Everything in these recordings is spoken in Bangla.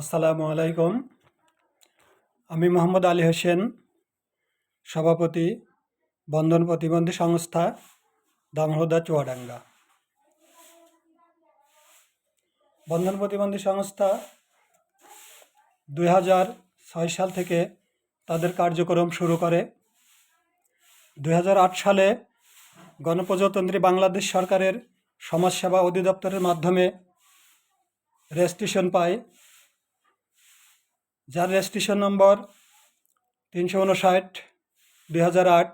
আসসালামু আলাইকুম। আমি মোহাম্মদ আলী হোসেন, সভাপতি, বন্ধন প্রতিবন্ধী সংস্থা, দামোহদা, চুয়াডাঙ্গা। বন্ধন প্রতিবন্ধী সংস্থা দুই হাজার ছয় সাল থেকে তাদের কার্যক্রম শুরু করে। দুই হাজার আট সালে গণপ্রজাতন্ত্রী বাংলাদেশ সরকারের সমাজসেবা অধিদপ্তরের মাধ্যমে রেজিস্ট্রেশন পায়। যার রেজিস্ট্রেশন নম্বর তিনশো উনষাট দুই হাজার আট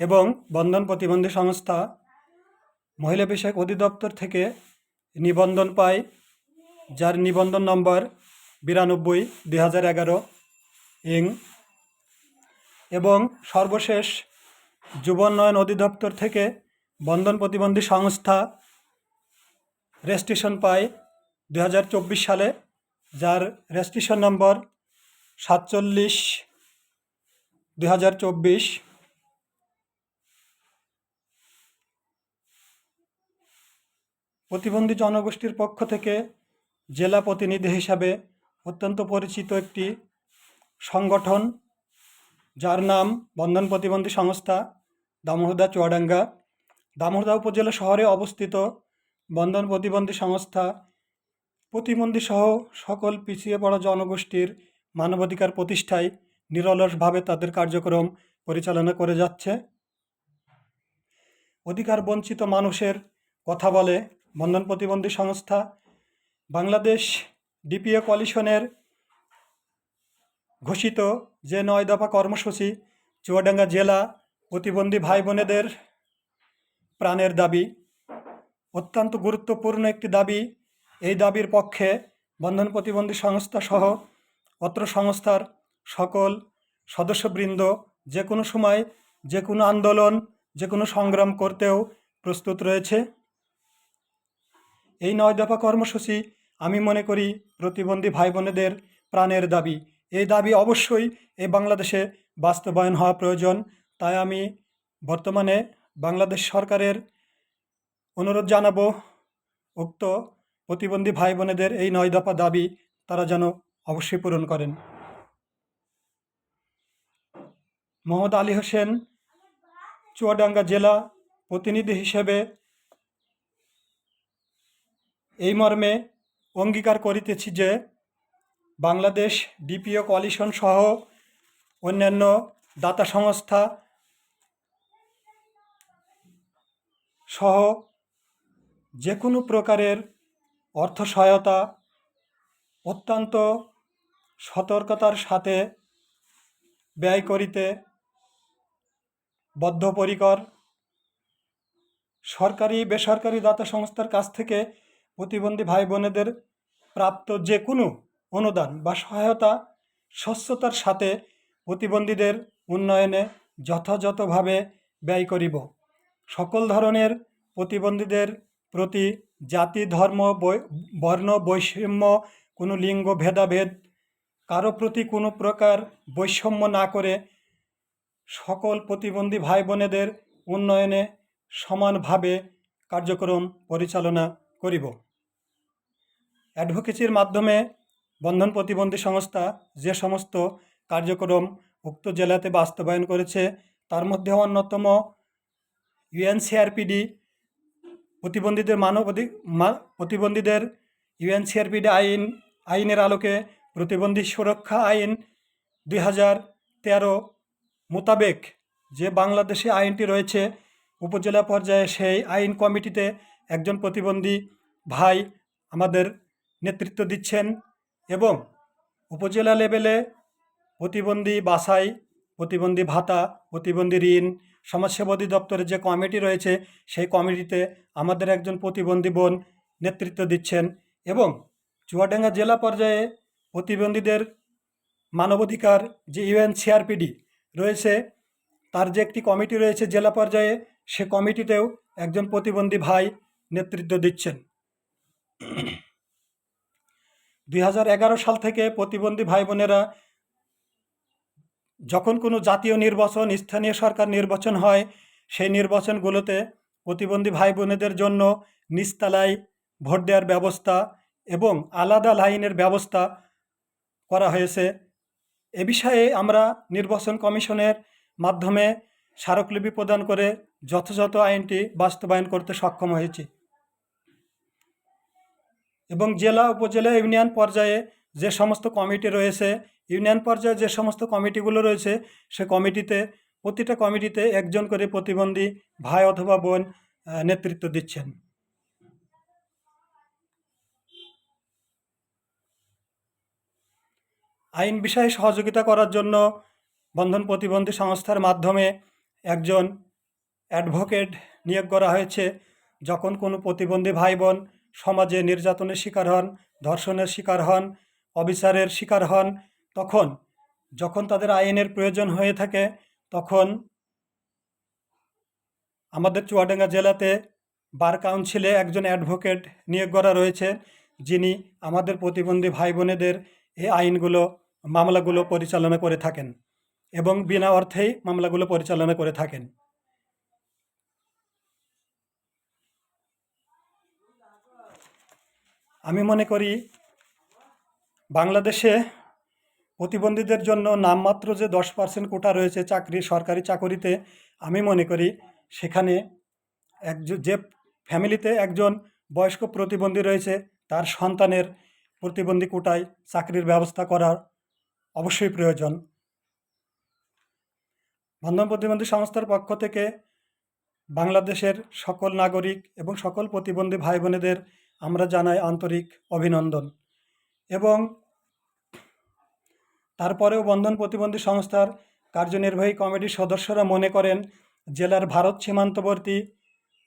এবং বন্ধন প্রতিবন্ধী সংস্থা মহিলা বিষয়ক অধিদপ্তর থেকে নিবন্ধন পায়, যার নিবন্ধন নম্বর বিরানব্বই, দুই হাজার এগারো, ইং। এবং সর্বশেষ যুব উন্নয়ন অধিদপ্তর থেকে বন্ধন প্রতিবন্ধী সংস্থা রেজিস্ট্রেশন পায় দু হাজার চব্বিশ সালে। যার রেজিস্ট্রেশন নম্বর সাতচল্লিশ দু হাজার চব্বিশ। প্রতিবন্ধী জনগোষ্ঠীর পক্ষ থেকে জেলা প্রতিনিধি হিসাবে অত্যন্ত পরিচিত একটি সংগঠন, যার নাম বন্ধন প্রতিবন্ধী সংস্থা দামোহদা চুয়াডাঙ্গা। দামোহদা উপজেলা শহরে অবস্থিত বন্ধন প্রতিবন্ধী সংস্থা প্রতিবন্ধী সহ সকল পিছিয়ে পড়া জনগোষ্ঠীর মানবাধিকার প্রতিষ্ঠায় নিরলসভাবে তাদের কার্যক্রম পরিচালনা করে যাচ্ছে। অধিকার বঞ্চিত মানুষের কথা বলে বন্ধন প্রতিবন্ধী সংস্থা বাংলাদেশ ডিপিএ কোয়ালিশনের ঘোষিত যে নয় দফা কর্মসূচি চুয়াডাঙ্গা জেলা প্রতিবন্ধী ভাই বোনেদের প্রাণের দাবি। অত্যন্ত গুরুত্বপূর্ণ একটি দাবি এই দাবির পক্ষে বন্ধন প্রতিবন্ধী সংস্থা সহ অত্র সংস্থার সকল সদস্যবৃন্দ যে কোনো সময় যে কোনো আন্দোলন, যে কোনো সংগ্রাম করতেও প্রস্তুত রয়েছে। এই নয় দফা কর্মসূচি আমি মনে করি প্রতিবন্ধী ভাই বোনেদের প্রাণের দাবি। এই দাবি অবশ্যই এই বাংলাদেশে বাস্তবায়ন হওয়া প্রয়োজন। তাই আমি বর্তমানে বাংলাদেশ সরকারের অনুরোধ জানাব, উক্ত প্রতিবন্ধী ভাই বোনেদের এই নয় দফা দাবি তারা যেন অবশ্যই পূরণ করেন। মোহাম্মদ আলী হোসেন, চুয়াডাঙ্গা জেলা প্রতিনিধি হিসেবে এই মর্মে অঙ্গীকার করিতেছি যে বাংলাদেশ ডিপিও কোয়ালিশন সহ অন্যান্য দাতা সংস্থা সহ যে কোনো প্রকারের অর্থ সহায়তা অত্যন্ত সতর্কতার সাথে ব্যয় করিতে বদ্ধপরিকর। সরকারি, বেসরকারি দাতা সংস্থার কাছ থেকে প্রতিবন্ধী ভাই বোনেদের প্রাপ্ত যে কোনো অনুদান বা সহায়তা স্বচ্ছতার সাথে প্রতিবন্ধীদের উন্নয়নে যথাযথভাবে ব্যয় করিব। সকল ধরনের প্রতিবন্ধীদের প্রতি জাতি, ধর্ম বর্ণ, বৈষম্য, কোনো লিঙ্গ, ভেদাভেদ, কারও প্রতি কোনো প্রকার বৈষম্য না করে সকল প্রতিবন্ধী ভাই বোনেদের উন্নয়নে সমানভাবে কার্যক্রম পরিচালনা করিব। অ্যাডভোকেসির মাধ্যমে বন্ধন প্রতিবন্ধী সংস্থা যে সমস্ত কার্যক্রম উক্ত জেলাতে বাস্তবায়ন করেছে, তার মধ্যে অন্যতম ইউএনসিআরপিডি প্রতিবন্ধীদের মানব অধিক প্রতিবন্ধীদের ইউএনসিআরপিডি আইন, আইনের আলোকে প্রতিবন্ধী সুরক্ষা আইন দুই হাজার তেরো মোতাবেক যে বাংলাদেশে আইনটি রয়েছে, উপজেলা পর্যায়ে সেই আইন কমিটিতে একজন প্রতিবন্ধী ভাই আমাদের নেতৃত্ব দিচ্ছেন এবং উপজেলা লেভেলে প্রতিবন্ধী বাসাই প্রতিবন্ধী ভাতা, প্রতিবন্ধী ঋণ সমাজসেবা অধিদপ্তরের যে কমিটি রয়েছে, সেই কমিটিতে আমাদের একজন প্রতিবন্ধী বোন নেতৃত্ব দিচ্ছেন এবং চুয়াডাঙ্গা জেলা পর্যায়ে প্রতিবন্ধীদের মানবাধিকার যে ইউএনসিআরপিডি রয়েছে, তার যে একটি কমিটি রয়েছে জেলা পর্যায়ে, সে কমিটিতেও একজন প্রতিবন্ধী ভাই নেতৃত্ব দিচ্ছেন। দুই হাজার এগারো সাল থেকে প্রতিবন্ধী ভাই বোনেরা যখন কোনো জাতীয় নির্বাচন, স্থানীয় সরকার নির্বাচন হয়, সেই নির্বাচনগুলোতে প্রতিবন্ধী ভাই বোনেদের জন্য নিচতলায় ভোট দেওয়ার ব্যবস্থা এবং আলাদা লাইনের ব্যবস্থা করা হয়েছে। এ বিষয়ে আমরা নির্বাচন কমিশনের মাধ্যমে স্মারকলিপি প্রদান করে যথাযথ আইনটি বাস্তবায়ন করতে সক্ষম হয়েছি। এবং জেলা, উপজেলা ইউনিয়ন পর্যায়ে যে সমস্ত কমিটি রয়েছে ইউনিয়ন পর্যায়ে যে সমস্ত কমিটিগুলো রয়েছে, সে কমিটিতে, প্রতিটা কমিটিতে একজন করে প্রতিবন্ধী ভাই অথবা বোন নেতৃত্ব দিচ্ছেন। আইন বিষয়ে সহযোগিতা করার জন্য বন্ধন প্রতিবন্ধী সংস্থার মাধ্যমে একজন অ্যাডভোকেট নিয়োগ করা হয়েছে। যখন কোনো প্রতিবন্ধী ভাই বোন সমাজে নির্যাতনের শিকার হন, ধর্ষণের শিকার হন, অবিচারের শিকার হন তখন, যখন তাদের আইনের প্রয়োজন হয়ে থাকে, তখন আমাদের চুয়াডাঙ্গা জেলাতে বার কাউন্সিলে একজন অ্যাডভোকেট নিয়োগ করা রয়েছে, যিনি আমাদের প্রতিবন্ধী ভাই বোনেদের এই আইনগুলো, মামলাগুলো পরিচালনা করে থাকেন এবং বিনা অর্থেই মামলাগুলো পরিচালনা করে থাকেন। আমি মনে করি, বাংলাদেশে প্রতিবন্ধীদের জন্য নামমাত্র যে দশ পার্সেন্ট কোটা রয়েছে চাকরি, সরকারি চাকরিতে, আমি মনে করি সেখানে একজন যে ফ্যামিলিতে একজন বয়স্ক প্রতিবন্ধী রয়েছে, তার সন্তানের প্রতিবন্ধী কোটায় চাকরির ব্যবস্থা করার অবশ্যই প্রয়োজন। বন্ধন প্রতিবন্ধী সংস্থার পক্ষ থেকে বাংলাদেশের সকল নাগরিক এবং সকল প্রতিবন্ধী ভাই বোনেদের আমরা জানাই আন্তরিক অভিনন্দন। এবং তারপরেও বন্ধন প্রতিবন্ধী সংস্থার কার্যনির্বাহী কমিটির সদস্যরা মনে করেন, জেলার ভারত সীমান্তবর্তী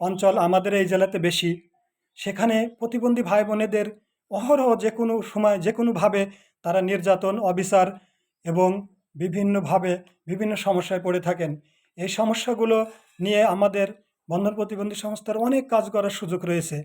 অঞ্চল আমাদের এই জেলাতে বেশি। সেখানে প্রতিবন্ধী ভাই বোনেদের অহরহ যে কোনো সময় যে কোনোভাবে তারা নির্যাতন, অবিচার এবং বিভিন্নভাবে বিভিন্ন সমস্যায় পড়ে থাকেন। এই সমস্যাগুলো নিয়ে আমাদের বন্ধন প্রতিবন্ধী সংস্থার অনেক কাজ করার সুযোগ রয়েছে।